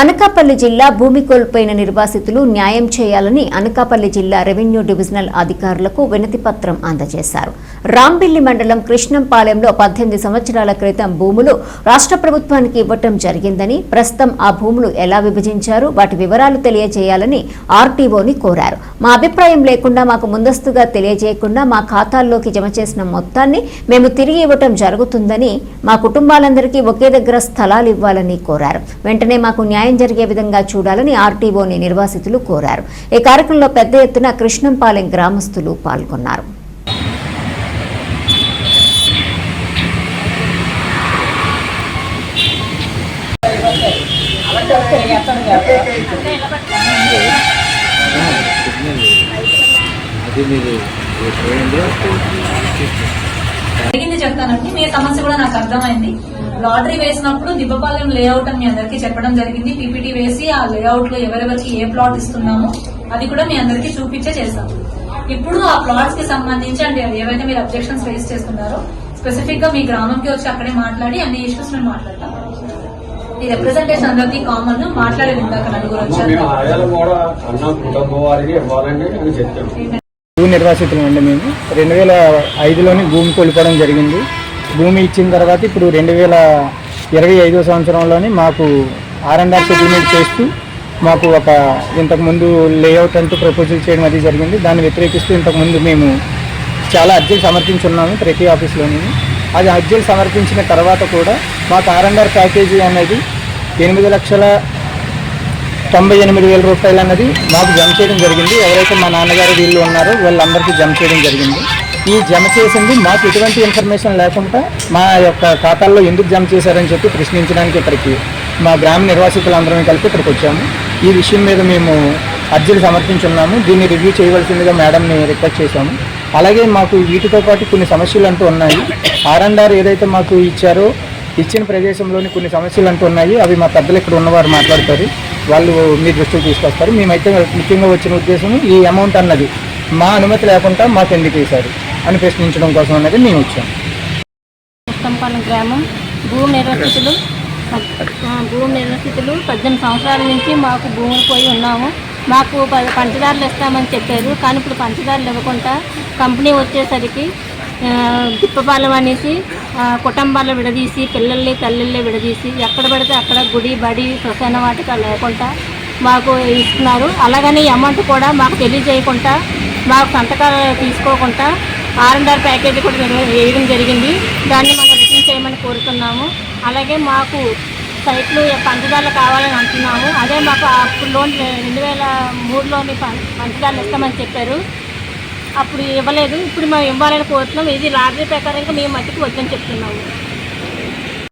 అనకాపల్లి జిల్లా భూమి కోల్పోయిన నిర్వాసితులు న్యాయం చేయాలని అనకాపల్లి జిల్లా రెవెన్యూ డివిజనల్ అధికారులకు వినతి పత్రం అందజేశారు. రాంబిల్లి మండలం కృష్ణంపాలెంలో పద్దెనిమిది సంవత్సరాల క్రితం భూములు రాష్ట్ర ప్రభుత్వానికి ఇవ్వటం జరిగిందని ప్రస్తుతం ఆ భూములు ఎలా విభజించారు వాటి వివరాలు తెలియజేయాలని ఆర్టీఓని కోరారు. మా అభిప్రాయం లేకుండా మాకు ముందస్తుగా తెలియజేయకుండా మా ఖాతాల్లోకి జమ చేసిన మొత్తాన్ని మేము తిరిగి ఇవ్వటం జరుగుతుందని మా కుటుంబాలందరికీ ఒకే దగ్గర స్థలాలు ఇవ్వాలని కోరారు. వెంటనే మాకు న్యాయం జరిగే విధంగా చూడాలని ఆర్టీఓని నిర్వాసితులు కోరారు. ఈ కార్యక్రమంలో పెద్ద ఎత్తున కృష్ణంపాలెం గ్రామస్తులు పాల్గొన్నారు. అది మీరు చెప్తానండి మీ సమస్య కూడా నాకు అర్థమైంది. లాటరీ వేసినప్పుడు దిబ్బపాలెం లేఅవుట్ అని మీ అందరికీ చెప్పడం జరిగింది. పీపీటీ వేసి ఆ లేఅవుట్లో ఎవరెవరికి ఏ ప్లాట్ ఇస్తున్నామో అది కూడా మీ అందరికీ చూపించే చేస్తాం ఇప్పుడు ఆ ప్లాట్స్కి సంబంధించి అంటే ఏవైతే మీరు అబ్జెక్షన్స్ రేస్ చేస్తున్నారో స్పెసిఫిక్గా మీ గ్రామంకి వచ్చి అక్కడే మాట్లాడి అన్ని ఇష్యూస్ మేము మాట్లాడతాం. ఈ రిప్రజెంటేషన్ అందరికీ కామన్ మాట్లాడేది ఇందాక నలుగురు వచ్చారు. మేము భూ అండి మేము. రెండు వేల ఐదులోని భూమి కోల్పోవడం జరిగింది. భూమి ఇచ్చిన తర్వాత ఇప్పుడు రెండు వేల ఇరవై ఐదో సంవత్సరంలోని మాకు ఆర్ఎన్ఆర్ సెటిల్మెంట్ చేస్తూ మాకు ఒక ఇంతకుముందు లేఅవుట్ అంటూ ప్రపోజల్ చేయడం అది జరిగింది. దాన్ని వ్యతిరేకిస్తూ ఇంతకుముందు మేము చాలా అర్జీలు సమర్పించున్నాము ప్రతి ఆఫీస్లోని. అది అర్జీలు సమర్పించిన తర్వాత కూడా మాకు ఆర్ఎన్ఆర్ ప్యాకేజీ అనేది ఎనిమిది లక్షల తొంభై ఎనిమిది వేల రూపాయలు అన్నది మాకు జమ చేయడం జరిగింది. ఎవరైతే మా నాన్నగారు వీళ్ళు ఉన్నారో వీళ్ళందరికీ జమ చేయడం జరిగింది. ఈ జమ చేసింది మాకు ఎటువంటి ఇన్ఫర్మేషన్ లేకుండా మా యొక్క ఖాతాల్లో ఎందుకు జమ చేశారని చెప్పి ప్రశ్నించడానికి ఇక్కడికి మా గ్రామ నిర్వాసితులందరం కలిపి ఇక్కడికి వచ్చాము. ఈ విషయం మీద మేము అర్జీలు సమర్పించున్నాము. దీన్ని రివ్యూ చేయవలసిందిగా మేడంని రిక్వెస్ట్ చేశాము. అలాగే మాకు వీటితో పాటు కొన్ని సమస్యలు అంటూ ఉన్నాయి. ఆర్ ఏదైతే మాకు ఇచ్చారో ఇచ్చిన ప్రదేశంలోని కొన్ని సమస్యలు అంటూ ఉన్నాయి. అవి మా పెద్దలు ఇక్కడ ఉన్నవారు మాట్లాడతారు. వాళ్ళు మీ దృష్టికి తీసుకొస్తారు. మేమైతే ముఖ్యంగా వచ్చిన ఉద్దేశం ఈ అమౌంట్ అన్నది మా అనుమతి లేకుండా మాకు ఎందుకు వేశారు అని ప్రశ్నించడం కోసం అన్నది మేము వచ్చాము ఉత్తంపాలెం గ్రామం. భూమి నిర్వసితులు భూమి నిర్వసితులు పద్దెనిమిది సంవత్సరాల నుంచి మాకు భూములు పోయి ఉన్నాము. మాకు పంచదారులు ఇస్తామని చెప్పారు. కానీ ఇప్పుడు పంచదారులు ఇవ్వకుండా కంపెనీ వచ్చేసరికి ఆ, అనేసి కుటుంబాలు విడదీసి పిల్లల్ని తల్లుల్ని విడదీసి ఎక్కడ పడితే అక్కడ గుడి బడి శ్మశాన వాటిక లేకుండా మాకు ఇస్తున్నారు. అలాగని అమౌంట్ కూడా మాకు తెలియజేయకుండా మాకు సంతకాలు తీసుకోకుండా ఆర్ఎండ్ఆర్ ప్యాకేజీ కూడా వేయడం జరిగింది. దాన్ని మనం రిటర్న్ చేయమని కోరుతున్నాము. అలాగే మాకు సైట్లు పంచదారులు కావాలని అంటున్నాము. అదే మాకు అప్పుడు లోన్ రెండు వేల మూడులోని పంచదారులు ఇస్తామని చెప్పారు. అప్పుడు ఇవ్వలేదు. ఇప్పుడు మేము ఇవ్వాలని కోరుతున్నాం. ఇది లాటరీ ప్రకారంగా మేము మట్టికి వద్దని చెప్తున్నాము.